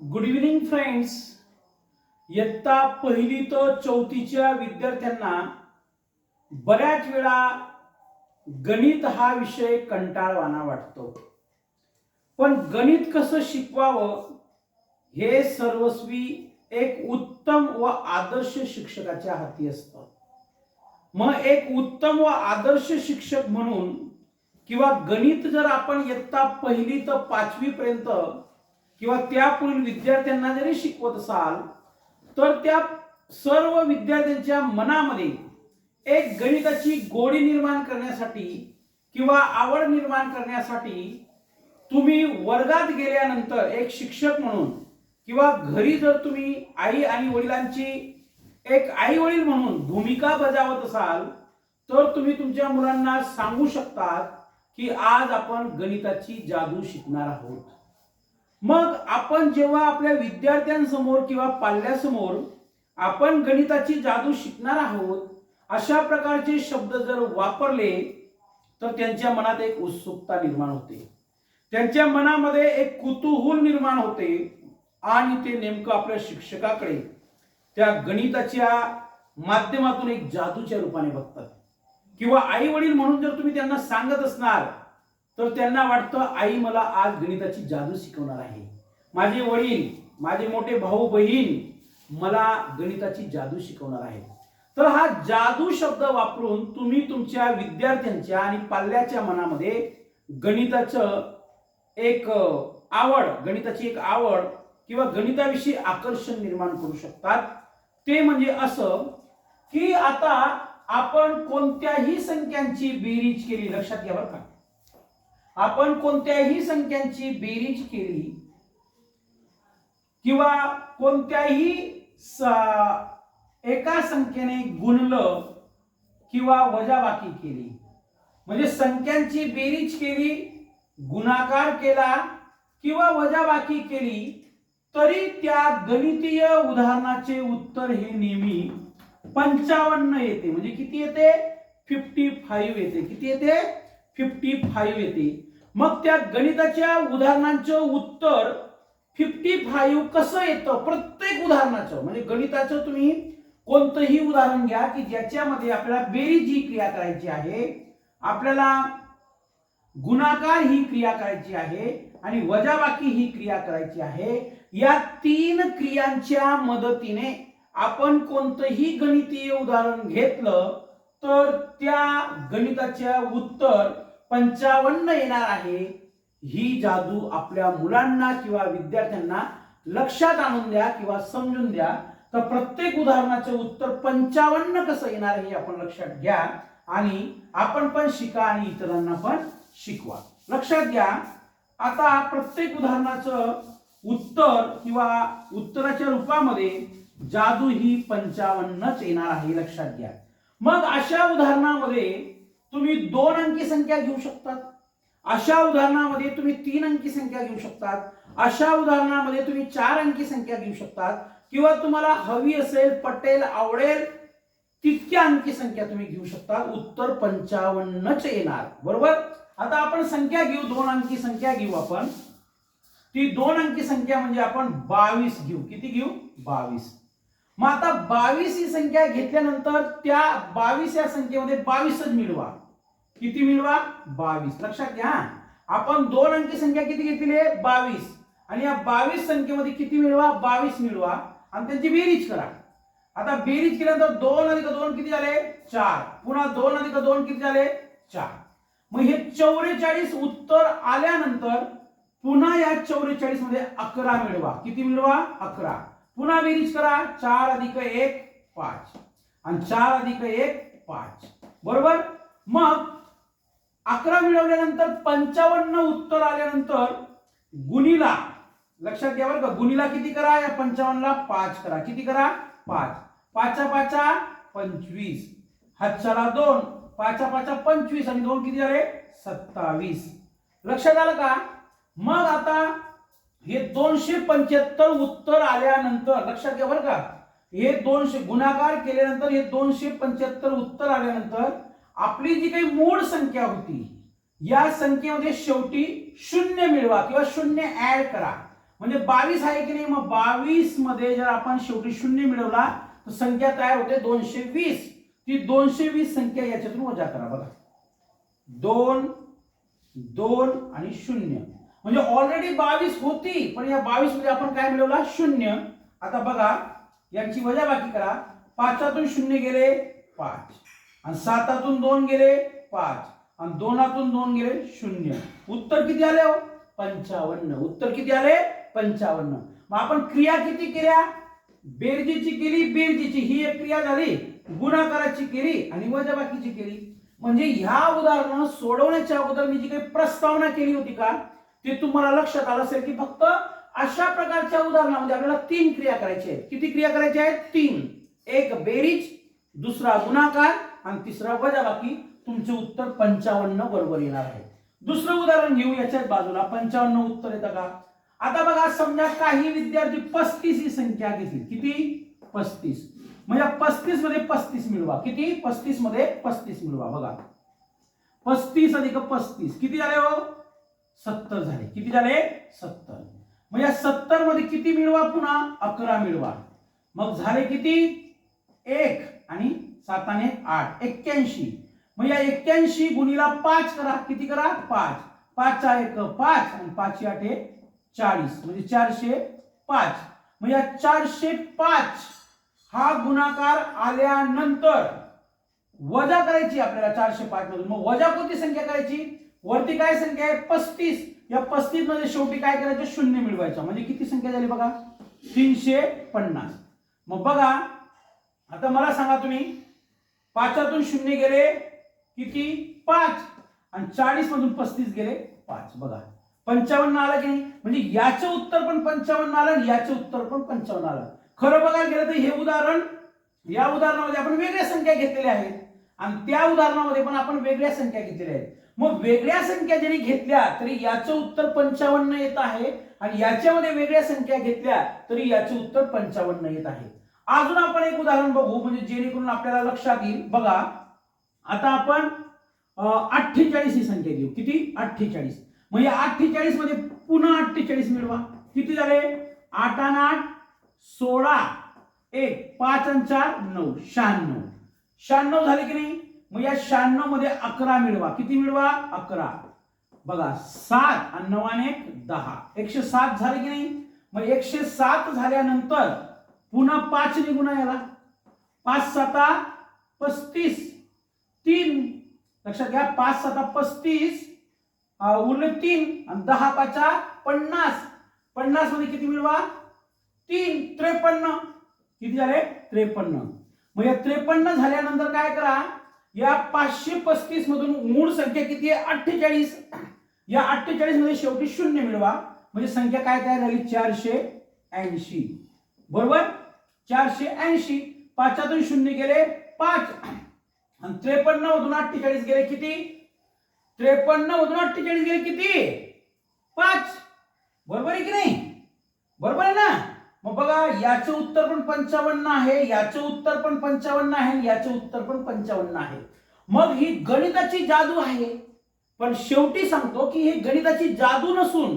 Good evening friends इयत्ता पहिली तर चौथीच्या विद्यार्थ्यांना बऱ्याच वेळा गणित हा विषय कंटाळवाना वाटतो. पण गणित कसं शिकवावं हे सर्वस्वी एक उत्तम व आदर्श शिक्षकाच्या हाती असतं. मग एक उत्तम व आदर्श शिक्षक म्हणून किंवा गणित जर आपण इयत्ता पहिली तर पाचवी पर्यंत किंवा त्यापुढील विद्यार्थ्यांना जरी शिकवत असाल तर त्या सर्व विद्यार्थ्यांच्या मनामध्ये एक गणिताची गोडी निर्माण करण्यासाठी किंवा आवड निर्माण करण्यासाठी तुम्ही वर्गात गेल्यानंतर एक शिक्षक म्हणून किंवा घरी जर तुम्ही आई आणि वडिलांची एक आई वडील म्हणून भूमिका बजावत असाल तर तुम्ही तुमच्या मुलांना सांगू शकतात की आज आपण गणिताची जादू शिकणार आहोत. मग आपण जेव्हा आपल्या विद्यार्थ्यांसमोर किंवा पाल्यासमोर आपण गणिताची जादू शिकणार आहोत अशा प्रकारचे शब्द जर वापरले तर त्यांच्या मनात एक उत्सुकता निर्माण होते. त्यांच्या मनामध्ये एक कुतूहल निर्माण होते आणि ते नेमकं आपल्या शिक्षकाकडे त्या गणिताच्या माध्यमातून एक जादूच्या रूपाने बघतात. किंवा आई वडील म्हणून जर तुम्ही त्यांना सांगत असणार तर त्यांना वाटतं आई मला आज गणिताची जादू शिकवणार आहे. माझे वडील माझे मोठे भाऊ बहीण मला गणिताची जादू शिकवणार आहे तर हा जादू शब्द वापरून तुम्ही तुमच्या विद्यार्थ्यांच्या आणि पाल्याच्या मनामध्ये गणिताचं एक आवड गणिताची एक आवड किंवा गणिताविषयी आकर्षण निर्माण करू शकतात. ते म्हणजे असं की आता आपण कोणत्याही संख्यांची बेरीज केली लक्षात घ्या बरं का. आपण कोणत्याही संख्यांची बेरीज केली किंवा कोणत्याही एका संख्येने गुणलं किंवा वजाबाकी केली. म्हणजे संख्यांची बेरीज केली गुणाकार केला किंवा वजाबाकी केली तरी त्या गणितीय उदाहरणाचे उत्तर हे नेहमी पंचावन्न येते. म्हणजे किती येते? फिफ्टी फाईव्ह येते. किती येते? फिफ्टी फाईव्ह येते. मग त्या गणिताच्या उदाहरणांचं उत्तर फिफ्टी फाईव्ह कसं येतं? प्रत्येक उदाहरणाचं. म्हणजे गणिताचं तुम्ही कोणतंही उदाहरण घ्या की ज्याच्यामध्ये आपल्याला बेरीज ही क्रिया करायची आहे आपल्याला गुणाकार ही क्रिया करायची आहे आणि वजाबाकी ही क्रिया करायची आहे या तीन क्रियांच्या मदतीने आपण कोणतंही गणितीय उदाहरण घेतलं तर त्या गणिताच्या उत्तर पंचावन्न येणार आहे. ही जादू आपल्या मुलांना किंवा विद्यार्थ्यांना लक्षात आणून द्या किंवा समजून द्या. तर प्रत्येक उदाहरणाचं उत्तर पंचावन्न कसं येणार हे आपण लक्षात घ्या. आणि आपण पण शिका आणि इतरांना पण शिकवा. लक्षात घ्या. आता प्रत्येक उदाहरणाचं उत्तर किंवा उत्तराच्या रूपामध्ये जादू ही पंचावन्नच येणार आहे लक्षात घ्या. मग अशा उदाहरणामध्ये तुम्ही दोन अंकी संख्या घेऊ शकतात. अशा उदाहरणामध्ये तुम्ही तीन अंकी संख्या घेऊ शकतात. अशा उदाहरणामध्ये तुम्ही चार अंकी संख्या घेऊ शकतात. किंवा तुम्हाला हवी असेल पटेल आवडेल तितक्या अंकी संख्या तुम्ही घेऊ शकता. उत्तर पंचावन्नच येणार. बरोबर? आता आपण संख्या घेऊ दोन अंकी संख्या घेऊ आपण. ती दोन अंकी संख्या म्हणजे आपण बावीस घेऊ. किती घेऊ? बावीस. मग आता बावीस ही संख्या घेतल्यानंतर त्या बावीस या संख्येमध्ये बावीसच मिळवा. किती मिळवा? बावीस. लक्षात घ्या आपण दोन अंकी संख्या किती घेतली आहे? बावीस. आणि या बावीस संख्येमध्ये किती मिळवा? बावीस मिळवा. आणि त्यांची बेरीज करा. आता बेरीज केल्यानंतर दोन अधिक दोन किती झाले? चार. पुन्हा दोन अधिक दोन किती झाले? चार. मग हे चौवेचाळीस उत्तर आल्यानंतर पुन्हा या चौवेचाळीसमध्ये अकरा मिळवा. किती मिळवा? अकरा. पुन्हा बेरीज करा. चार अधिक एक पाच. आणि चार अधिक एक पाच. बरोबर? मग अकरा मिळवल्यानंतर पंचावन्न उत्तर आल्यानंतर गुणीला लक्षात घ्या बरं का गुणीला किती करा? या पंचावन्नला पाच करा. किती करा? पाच. पाचा पाचा पंचवीस. हातच्याला दोन. पाचा पाचा पंचवीस आणि दोन किती झाले? सत्तावीस. लक्षात आलं का? मग आता हे दोनशे पंच्याहत्तर उत्तर आल्यानंतर लक्षात घ्या बरं का हे दोनशे गुणाकार केल्यानंतर हे दोनशे पंच्याहत्तर उत्तर आल्यानंतर आपली जी काही मूळ संख्या होती या संख्येमध्ये शेवटी शून्य मिळवा किंवा शून्य ऍड करा. म्हणजे बावीस आहे की नाही? मग बावीसमध्ये जर आपण शेवटी शून्य मिळवला तर संख्या तयार होते दोनशे वीस. ती दोनशे वीस संख्या याच्यातून वजा करा बघा. दोन दोन आणि शून्य. म्हणजे ऑलरेडी बावीस होती पण या बावीसमध्ये आपण काय मिळवला? शून्य. आता बघा यांची वजाबाकी करा. पाचातून शून्य गेले पाच. आणि सातातून दोन गेले पाच. आणि दोनातून दोन गेले शून्य. उत्तर किती आले हो? पंचावन्न. उत्तर किती आले? पंचावन्न. मग आपण क्रिया किती केल्या? बेरजेची केली बेरजेची. ही एक क्रिया झाली. गुणाकाराची केली आणि वजाबाकीची केली. म्हणजे ह्या उदाहरण सोडवण्याच्या अगोदर मी जी काही प्रस्तावना केली होती का ते तुम्हाला लक्षात आलं असेल की फक्त अशा प्रकारच्या उदाहरणामध्ये आपल्याला तीन क्रिया करायच्या आहेत. किती क्रिया करायच्या आहेत? तीन. एक बेरीज दुसरा गुणाकार आणि तिसरा वजाबाकी. तुमचे उत्तर पंचावन्न बरोबर येणार आहे. दुसरं उदाहरण घेऊ याच्याच बाजूला पंचावन्न उत्तर येतं का? आता बघा समजा काही विद्यार्थी पस्तीस ही संख्या घेतील. किती? पस्तीस. म्हणजे पस्तीसमध्ये पस्तीस मिळवा. किती? पस्तीसमध्ये पस्तीस मिळवा. बघा. पस्तीस अधिक पस्तीस. किती झाले हो? सत्तर झाले. किती झाले? सत्तर. मग या सत्तरमध्ये किती मिळवा पुन्हा? अकरा मिळवा. मग झाले किती? एक आणि साताने आठ. एक्क्याऐंशी. मग या एक्क्याऐंशी गुणीला पाच करा. किती करा? पाच. पाचचा एक पाच आणि पाचशे आठ हे चाळीस. म्हणजे चारशे पाच. मग या चारशे पाच हा गुणाकार आल्यानंतर वजा करायची आपल्याला चारशे पाच मधून. मग वजा कोणती संख्या करायची? वरती काय संख्या आहे? पस्तीस. या पस्तीसमध्ये शेवटी काय करायचं? शून्य मिळवायचं. म्हणजे किती संख्या झाली बघा? तीनशे पन्नास. मग बघा आता मला सांगा तुम्ही पाचातून शून्य गेले किती? पाच. आणि चाळीस मधून पस्तीस गेले पाच. बघा. पंचावन्न आलं की नाही? म्हणजे याचं उत्तर पण पंचावन्न आलं आणि याचं उत्तर पण पंचावन्न आलं. खरं बघायला गेलं तर हे उदाहरण या उदाहरणामध्ये आपण वेगळ्या संख्या घेतलेल्या आहेत. आणि त्या उदाहरणामध्ये पण आपण वेगळ्या संख्या घेतलेल्या आहेत. मग वेगळ्या संख्या जरी घेतल्या तरी याचं उत्तर पंचावन्न येत आहे आणि याच्यामध्ये वेगळ्या संख्या घेतल्या तरी याचे उत्तर पंचावन्न येत आहे. अजून आपण एक उदाहरण बघू म्हणजे जेणेकरून आपल्याला लक्षात येईल. बघा आता आपण अठ्ठेचाळीस ही संख्या घेऊ. किती? अठ्ठेचाळीस. म्हणजे अठ्ठेचाळीसमध्ये पुन्हा अठ्ठेचाळीस मिळवा. किती झाले? आठ आणि आठ सोळा. एक पाच आणि चार नऊ. शहाण्णव. शहाण्णव झाले की नाही? मग या शहाण्णवमध्ये अकरा मिळवा. किती मिळवा? अकरा. बघा सात आणि नवाने दहा. एकशे सात झाले की नाही? मग एकशे सात झाल्यानंतर पुन्हा पाच निघून याला पाच साता पस्तीस. तीन. लक्षात घ्या पाच साता पस्तीस उरले तीन. आणि दहा पाचा पन्नास. पन्नासमध्ये किती मिळवा? तीन. त्रेपन्न. किती झाले? त्रेपन्न. मग या त्रेपन्न झाल्यानंतर काय करा? या पाचशे पस्तीस मधून मूळ संख्या किती आहे? अठ्ठेचाळीस. या अठ्ठेचाळीसमध्ये शेवटी शून्य मिळवा. म्हणजे संख्या काय तयार झाली? चारशे ऐंशी. बरोबर? चारशे ऐंशी. पाचातून शून्य गेले पाच. आणि त्रेपन्न मधून अठ्ठेचाळीस गेले किती? त्रेपन्न मधून अठ्ठेचाळीस गेले किती? पाच. बरोबर आहे की नाही? बरोबर आहे ना? मग बघा याचं उत्तर पण पंचावन्न आहे याचं उत्तर पण पंचावन्न आहे याचं उत्तर पण पंचावन्न आहे. मग ही गणिताची जादू आहे. पण शेवटी सांगतो की ही गणिताची जादू नसून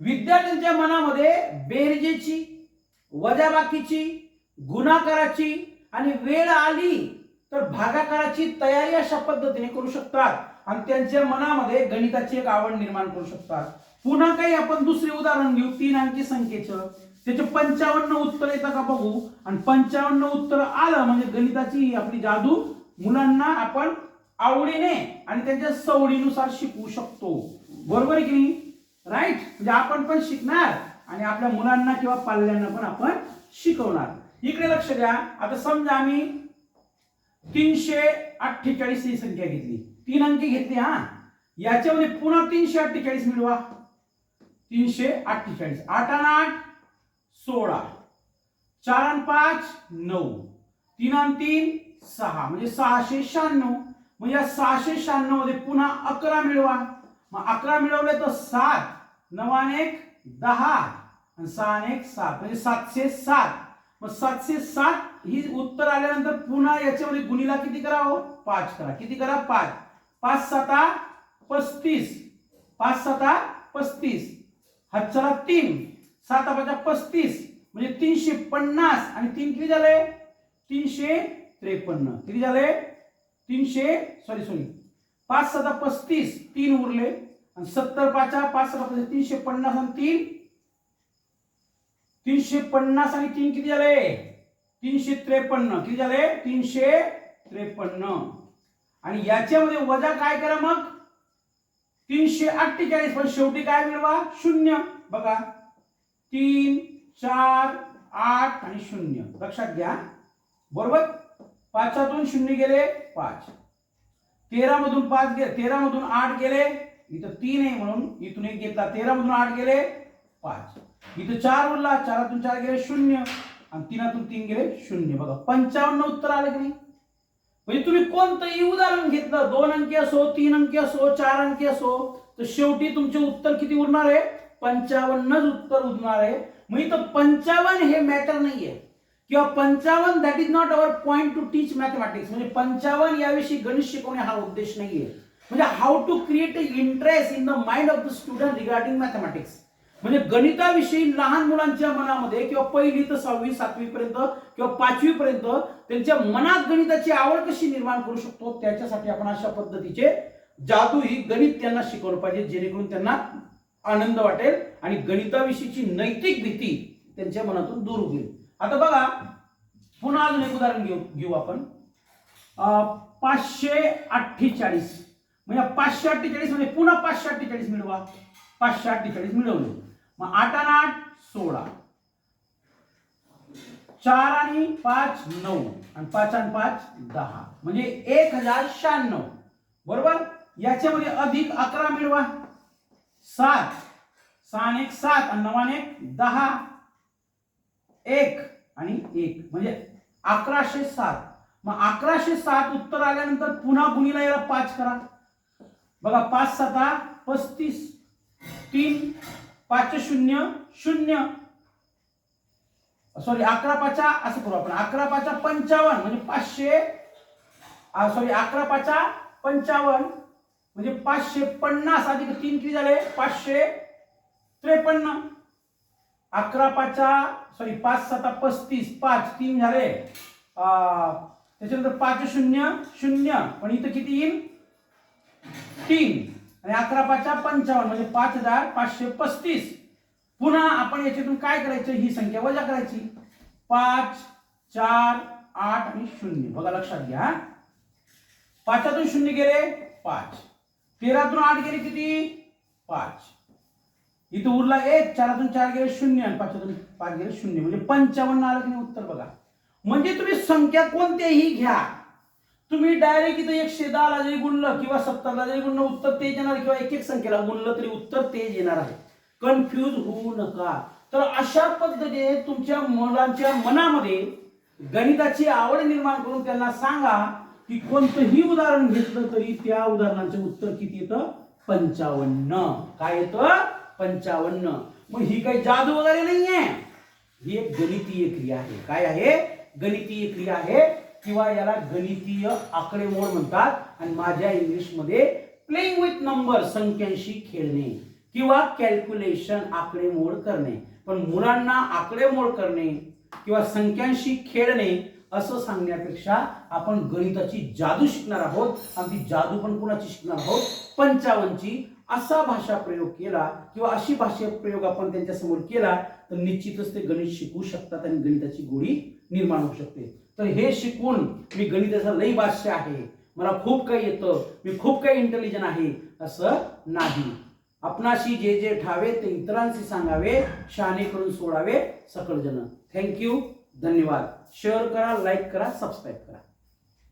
विद्यार्थ्यांच्या मनामध्ये बेरजेची वजाबाकीची गुणाकाराची आणि वेळ आली तर भागाकाराची तयारी अशा पद्धतीने करू शकतात. आणि त्यांच्या मनामध्ये गणिताची एक आवड निर्माण करू शकतात. पुन्हा काही आपण दुसरे उदाहरण घेऊ तीन अंकी संख्येचं. त्याचे पंचावन्न उत्तर येतं का बघू? आणि पंचावन्न उत्तर आलं म्हणजे गणिताची आपली जादू मुलांना आपण आवडीने आणि त्यांच्या सवडीनुसार शिकवू शकतो. बरोबर आहे की नाही? राईट म्हणजे आपण पण शिकणार आणि आपल्या मुलांना किंवा पाल्यांना पण आपण शिकवणार. इकडे लक्ष द्या. आता समजा आम्ही तीनशे अठ्ठेचाळीस ही संख्या घेतली. तीन अंकी घेतली हा? याच्यामध्ये पुन्हा तीनशे अठ्ठेचाळीस मिळवा. तीनशे अठ्ठेचाळीस. आठ आणि आठ सोळा. चार आणि पाच नऊ. तीन आणि तीन सहा. म्हणजे सहाशे शहाण्णव. मग या सहाशे शहाण्णवमध्ये पुन्हा अकरा मिळवा. मग अकरा मिळवले तर सात. नवाने एक दहा. आणि सहा आणि एक सात. म्हणजे सातशे सात. मग सातशे सात ही उत्तर आल्यानंतर पुन्हा याच्यामध्ये गुणीला किती करा हो? पाच करा. किती करा? पाच. पाच साता पस्तीस. पाच साता पस्तीस. हच्चरा तीन. सात पाचा पस्तीस म्हणजे तीनशे पन्नास. आणि तीन किती झाले? तीनशे त्रेपन्न. किती झाले? तीनशे सॉरी सॉरी पाच सता पस्तीस तीन उरले. आणि सत्तर पाचा पाच सता तीनशे पन्नास आणि तीन. तीनशे पन्नास आणि तीन किती झाले? तीनशे त्रेपन्न. किती झाले? तीनशे त्रेपन्न. आणि याच्यामध्ये वजा काय करा मग? तीनशे अठ्ठेचाळीस. पण शेवटी काय मिळवा? शून्य. बघा. तीन चार आठ आणि शून्य. लक्षात घ्या. बरोबर? पाचातून शून्य गेले पाच. तेरा मधून पाच गेले तेरा मधून आठ गेले इथं तीन आहे म्हणून इथून एक घेतला. तेरा मधून आठ गेले पाच. इथं चार उरला चारातून चार गेले शून्य. आणि तीनातून तीन गेले शून्य. बघा पंचावन्न उत्तर आलं की नाही? म्हणजे तुम्ही कोणतंही उदाहरण घेतलं दोन अंकी असो तीन अंकी असो चार अंकी असो तर शेवटी तुमचे उत्तर किती उरणार आहे? पंचावन्नच उत्तर उजणार आहे. मग इथं पंचावन्न हे मॅटर नाहीये. किंवा पंचावन्न that is not our point to teach mathematics म्हणजे पंचावन्न याविषयी गणित शिकवणे हा उद्देश नाहीये. म्हणजे how to create interest in the mind of the student regarding mathematics म्हणजे गणिताविषयी लहान मुलांच्या मनामध्ये किंवा पहिली तर सहावी सातवी पर्यंत किंवा पाचवी पर्यंत त्यांच्या मनात गणिताची आवड कशी निर्माण करू शकतो त्याच्यासाठी आपण अशा पद्धतीचे जादू ही गणित त्यांना शिकवलं पाहिजे जेणेकरून त्यांना आनंद वाटेल आणि गणिताविषयीची नैतिक भीती त्यांच्या मनातून दूर होईल. आता बघा पुन्हा अजून एक उदाहरण घेऊ घेऊ आपण. अं, पाचशे अठ्ठेचाळीस. म्हणजे पाचशे अठ्ठेचाळीस म्हणजे पुन्हा पाचशे अठ्ठेचाळीस मिळवा. पाचशे अठ्ठेचाळीस मिळवले. मग आठ आणि आठ सोळा. चार आणि पाच नऊ. आणि पाच आणि पाच दहा. म्हणजे एक हजार शहाण्णव. बरोबर? याच्यामध्ये अधिक अकरा मिळवा. सात. सहा एक सात. आणि नवाने एक दहा. एक आणि एक. म्हणजे अकराशे सात. मग अकराशे सात उत्तर आल्यानंतर पुन्हा गुणीला याला पाच करा. बघा पाच सता पस्तीस तीन पाच शून्य शून्य. सॉरी अकरा पाचा असं करू आपण. अकरा पाचा पंचावन्न. म्हणजे पाचशे सॉरी अकरा पाचा पंचावन्न. म्हणजे पाचशे पन्नास अधिक तीन किती झाले? पाचशे त्रेपन्न. अकरा पाचा सॉरी पाच सता पस्तीस पाच तीन झाले. अं, त्याच्यानंतर पाच शून्य शून्य. पण इथं किती येईल? तीन. आणि अकरा पाचा पंचावन्न म्हणजे पाच हजार पाचशे पस्तीस. पुन्हा आपण याच्यातून काय करायचं? ही संख्या वजा करायची. पाच चार आठ आणि शून्य. बघा लक्षात घ्या पाचातून शून्य गेले पाच. तेरातून आठ गेले किती? पाच. इथं उरला एक चारातून चार गेले शून्य आणि पाचातून पाच गेले शून्य. म्हणजे पंचावन्न आलं की नाही उत्तर बघा. म्हणजे तुम्ही संख्या कोणत्याही घ्या. तुम्ही डायरेक्ट इथं एकशे दहाला जरी गुणलं किंवा सत्तरला जरी गुणलं उत्तर तेच येणार किंवा एक एक संख्येला गुणलं तरी उत्तर तेच येणार आहे. कन्फ्यूज होऊ नका. तर अशा पद्धतीने तुमच्या मुलांच्या मनामध्ये गणिताची आवड निर्माण करून त्यांना सांगा. की कोणतंही उदाहरण घेतलं तरी त्या उदाहरणाचं उत्तर किती येतं? पंचावन्न. काय येतं? पंचावन्न. मग ही काही जादू वगैरे नाहीये. ही एक गणितीय क्रिया आहे. काय आहे? गणितीय क्रिया आहे. किंवा याला गणितीय आकडेमोड म्हणतात. आणि माझ्या इंग्लिशमध्ये प्लेइंग विथ नंबर संख्यांशी खेळणे. किंवा कॅल्क्युलेशन आकडेमोड करणे. पण मुलांना आकडेमोड करणे. किंवा संख्यांशी खेळणे. असं सांगण्यापेक्षा आपण गणिताची जादू शिकणार आहोत. आणि ती जादू पण कुणाची शिकणार आहोत? पंचावनची असा भाषा प्रयोग केला किंवा अशी भाषा प्रयोग आपण त्यांच्यासमोर केला तर निश्चितच ते गणित शिकू शकतात आणि गणिताची गोडी निर्माण होऊ शकते. तर हे शिकून मी गणिताचा लई भाष्य आहे. मला खूप काही येतं. मी खूप काही इंटेलिजंट आहे असं नाही. आपणाशी जे जे ठावे ते इतरांशी सांगावे शहाणे करून सोडावे सकळजन थँक्यू धन्यवाद. शेअर करा लाईक करा सबस्क्राईब करा.